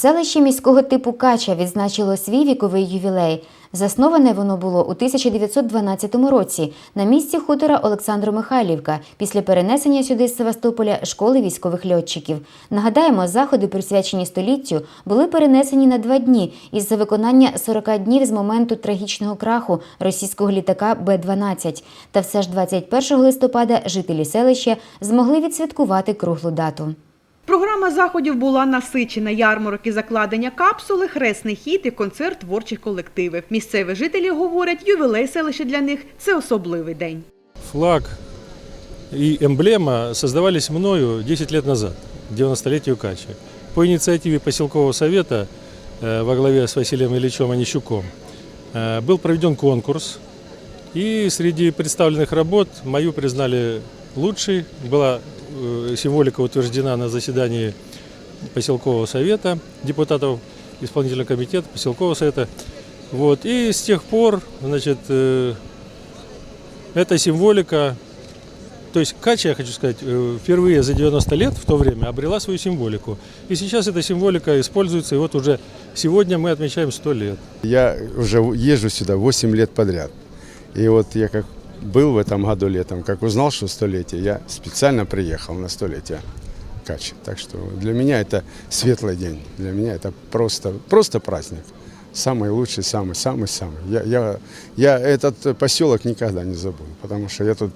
Селище міського типу Кача відзначило свій віковий ювілей. Засноване воно було у 1912 році на місці хутора Олександро-Михайлівка після перенесення сюди з Севастополя школи військових льотчиків. Нагадаємо, заходи, присвячені століттю, були перенесені на два дні із-за виконання 40 днів з моменту трагічного краху російського літака Б-12. Та все ж 21 листопада жителі селища змогли відсвяткувати круглу дату. Програма заходів була насичена. Ярмарок і закладення капсули, хресний хід і концерт творчих колективів. Місцеві жителі говорять, ювілей селища для них це особливий день. Флаг и эмблема создавались мною 10 лет назад, к 90-летию Качи. По инициативе поселкового совета э, во главе с Василием Ильичем Онищуком э, был проведен конкурс. И среди представленных работ мою признали лучшей. Была э, символика утверждена на заседании поселкового совета, депутатов исполнительного комитета, поселкового совета. Вот. И с тех пор, значит, э, эта символика, то есть Кача, я хочу сказать, э, впервые за 90 лет в то время обрела свою символику. И сейчас эта символика используется, и вот уже сегодня мы отмечаем 100 лет. Я уже езжу сюда 8 лет подряд. И вот я как был в этом году летом, как узнал, что столетие, я специально приехал на столетие Качи. Так что для меня это светлый день. Для меня это просто, просто праздник. Самый лучший, самый-самый-самый. Я, я, я этот поселок никогда не забуду, потому что я тут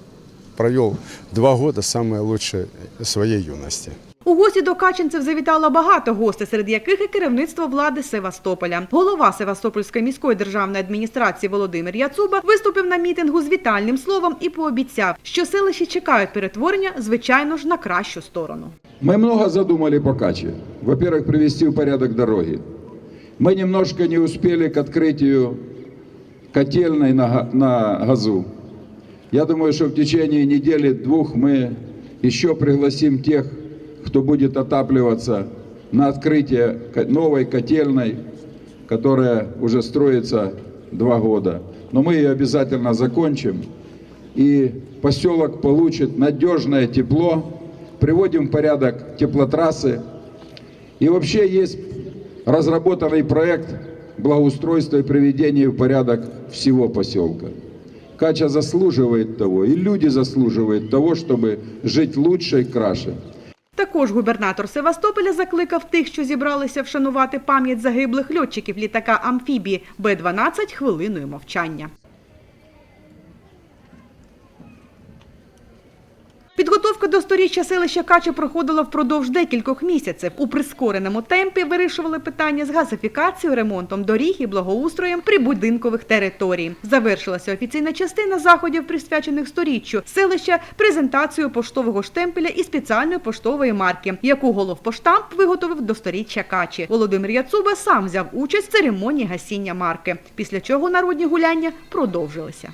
провел два года самые лучшие своей юности. У гості до Качинців завітало багато гостей, серед яких і керівництво влади Севастополя. Голова Севастопольської міської державної адміністрації Володимир Яцуба виступив на мітингу з вітальним словом і пообіцяв, що селищі чекають перетворення, звичайно ж, на кращу сторону. Мы много задумали по Каче. Во-первых, привести в порядок дороги. Мы немножко не успели к открытию котельной на, га- на газу. Я думаю, что в течение недели-двух мы еще пригласим тех, кто будет отапливаться на открытие новой котельной, которая уже строится два года. Но мы ее обязательно закончим и поселок получит надежное тепло, приводим в порядок теплотрассы. И вообще есть разработанный проект благоустройства и приведения в порядок всего поселка. Кача заслуживает того, и люди заслуживают того, чтобы жить лучше и краше. Також губернатор Севастополя закликав тих, що зібралися вшанувати пам'ять загиблих льотчиків літака амфібії Б-12 хвилиною мовчання. Підготовка до сторіччя селища Кача проходила впродовж декількох місяців. У прискореному темпі вирішували питання з газифікацією, ремонтом доріг і благоустроєм прибудинкових територій. Завершилася офіційна частина заходів, присвячених сторіччю селища, презентацією поштового штемпеля і спеціальної поштової марки, яку головпоштамп виготовив до сторіччя Качі. Володимир Яцуба сам взяв участь в церемонії гасіння марки. Після чого народні гуляння продовжилися.